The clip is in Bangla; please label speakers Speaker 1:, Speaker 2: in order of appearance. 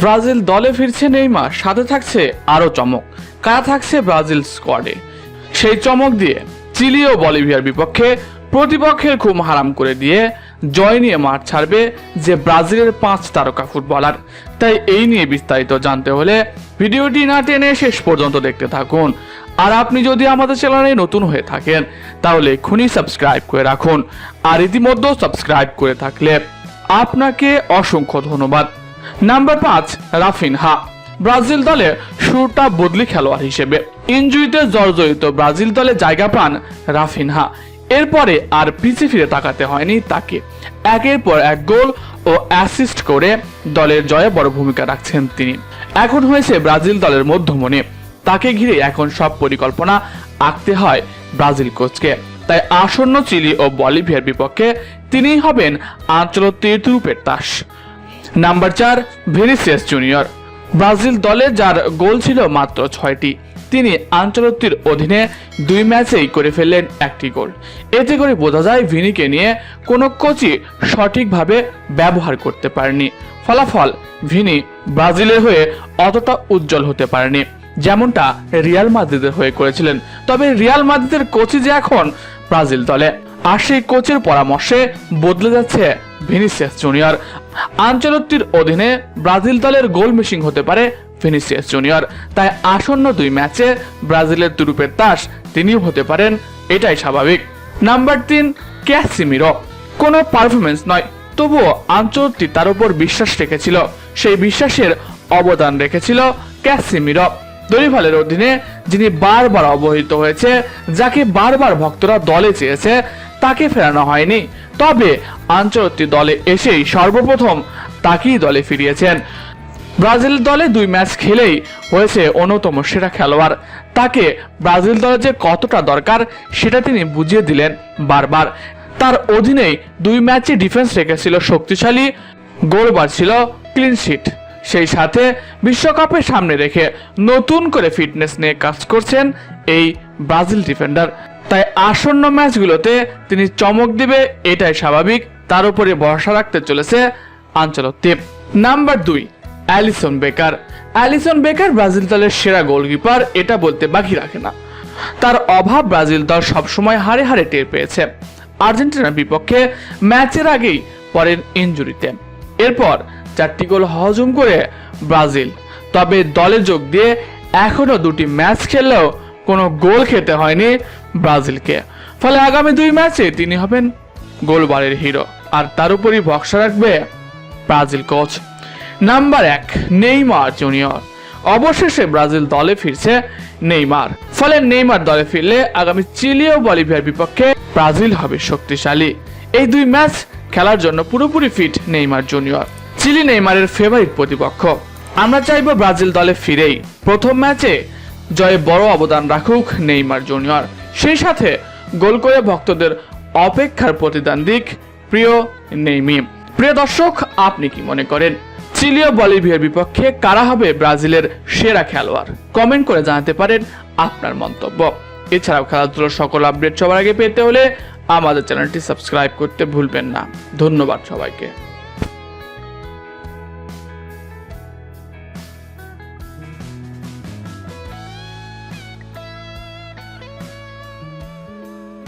Speaker 1: ব্রাজিল দলে ফিরছে নেইমার, সাথে থাকছে আরও চমক। কারা থাকছে ব্রাজিল স্কোয়াডে? সেই চমক দিয়ে চিলি ও বলিভিয়ার বিপক্ষে প্রতিপক্ষের খুব হারাম করে দিয়ে জয় নিয়ে মাঠ ছাড়বে যে ব্রাজিলের পাঁচ তারকা ফুটবলার। তাই এই নিয়ে বিস্তারিত জানতে হলে ভিডিওটি না টেনে শেষ পর্যন্ত দেখতে থাকুন। আর আপনি যদি আমাদের চ্যানেলে নতুন হয়ে থাকেন, তাহলে এক্ষুনি সাবস্ক্রাইব করে রাখুন। আর ইতিমধ্যে সাবস্ক্রাইব করে থাকলে আপনাকে অসংখ্য ধন্যবাদ। নাম্বার পাঁচ রাফিনহা ব্রাজিল দলে শুরুটা বদলি খেলোয়াড় হিসেবে। ইনজুরিতে জর্জরিত ব্রাজিল দলে জায়গা পান রাফিনহা এরপরে আর পিছে ফিরে তাকাতে হয়নি তাকে। একের পর এক গোল ও অ্যাসিস্ট করে দলের জয়ে বড় ভূমিকা রাখছেন তিনি। এখন হয়েছে ব্রাজিল দলের মধ্যমণি। তাকে ঘিরে এখন সব পরিকল্পনা আঁকতে হয় ব্রাজিল কোচকে। তাই আসন্ন চিলি ও বলিভিয়ার বিপক্ষে তিনিই হবেন আঞ্চলিক তীর্থরূপের তাস। নাম্বার চার, ভেনিসিয়াস জুনিয়র। ব্রাজিল দলে যার গোল ছিল মাত্র ছয়টি, তিনি আঞ্চলিকটির অধীনে দুই ম্যাচেই করে ফেললেন একটি গোল। এতে করে বোঝা যায় ভিনিকে নিয়ে কোনো কোচই সঠিকভাবে ব্যবহার করতে পারেনি। ফলাফল ভিনি ব্রাজিলের হয়ে অতটা উজ্জ্বল হতে পারেনি, যেমনটা রিয়াল মাদ্রিদের হয়ে করেছিলেন। তবে রিয়াল মাদ্রিদের কোচই যে এখন ব্রাজিল দলে। আর সেই কোচের পরামর্শে বদলে যাচ্ছে ভিনিসিয়াস জুনিয়র। আঞ্চলিকটির অধীনে ব্রাজিল দলের গোল মিশিং হতে পারে ভিনিসিয়াস জুনিয়র। তাই আসন্ন দুই ম্যাচে ব্রাজিলের তুরুপের তাস তিনিও হতে পারেন, এটাই স্বাভাবিক। নাম্বার তিন, ক্যাসিমিরো। কোনো পারফরমেন্স নয়, তবুও আঞ্চলিকটি তার উপর বিশ্বাস রেখেছিল। সেই বিশ্বাসের অবদান রেখেছিল ক্যাসিমিরো। দরিভালের অধীনে যিনি বারবার অবহিত হয়েছে, যাকে বারবার ভক্তরা দলে চেয়েছে তাকে ফেরানো হয়নি। তবে আঞ্চলিকটি দলে এসেই সর্বপ্রথম তাকেই দলে ফিরিয়েছেন। ব্রাজিল দলে দুই ম্যাচ খেলেই হয়েছে অন্যতম সেরা খেলোয়াড়। তাকে ব্রাজিল দলে যে কতটা দরকার, সেটা তিনি বুঝিয়ে দিলেন বারবার। তার অধীনেই দুই ম্যাচে ডিফেন্স রেখেছিল শক্তিশালী, গোলবার ছিল ক্লিনশিট সেই সাথে বিশ্বকাপের সামনে রেখে নতুন করে ফিটনেস নিয়ে কাজ করছেন এই ব্রাজিল ডিফেন্ডার। তাই আসন্ন ম্যাচগুলোতে তিনি চমক দিবে এটাই স্বাভাবিক। তার উপরে ভরসা রাখতে চলেছে আঞ্চলক নাম্বার দুই, Alisson Becker. Alisson Becker Brazil দলের সেরা গোলকিপার, এটা বলতে বাকি রাখে না। তার অভাব ব্রাজিল দল সবসময় হারে হারে টের পেয়েছে। আর্জেন্টিনার বিপক্ষে ম্যাচের আগেই পরেন ইনজুরিতে। এরপর চারটি গোল হজম করে ব্রাজিল। তবে দলে যোগ দিয়ে এখনও দুটি ম্যাচ খেললেও কোনো গোল খেতে হয়নি ব্রাজিলকে। ফলে আগামী দুই ম্যাচে তিনি হবেন গোলবারের হিরো, আর তার উপরই ভরসা রাখবে ব্রাজিল কোচ। নাম্বার এক, নেইমার জুনিয়র। অবশেষে ব্রাজিল দলে ফিরছে নেইমার। ফলে নেইমার দলে ফিরলে আগামী চিলি ও বলিভিয়ার বিপক্ষে ব্রাজিল হবে শক্তিশালী। এই দুই ম্যাচ খেলার জন্য পুরোপুরি ফিট নেইমার জুনিয়র। চিলি নেইমারের ফেভারিট প্রতিপক্ষ। আমরা চাইব ব্রাজিল দলে ফিরেই। প্রথম ম্যাচে জয়ে বড় অবদান রাখুক নেইমার জুনিয়র। সেই সাথে গোল করে ভক্তদের অপেক্ষার প্রতিদান দিক প্রিয় নেইমি। প্রিয় দর্শক, আপনি কি মনে করেন, চিলিও বলিভিয়ার বিপক্ষে কারা হবে ব্রাজিলের সেরা খেলোয়াড়? কমেন্ট করে জানাতে পারেন আপনার মন্তব্য। এছাড়াও খেলাধুলোর সকল আপডেট সবার আগে পেতে হলে আমাদের চ্যানেলটি সাবস্ক্রাইব করতে ভুলবেন না। ধন্যবাদ সবাইকে।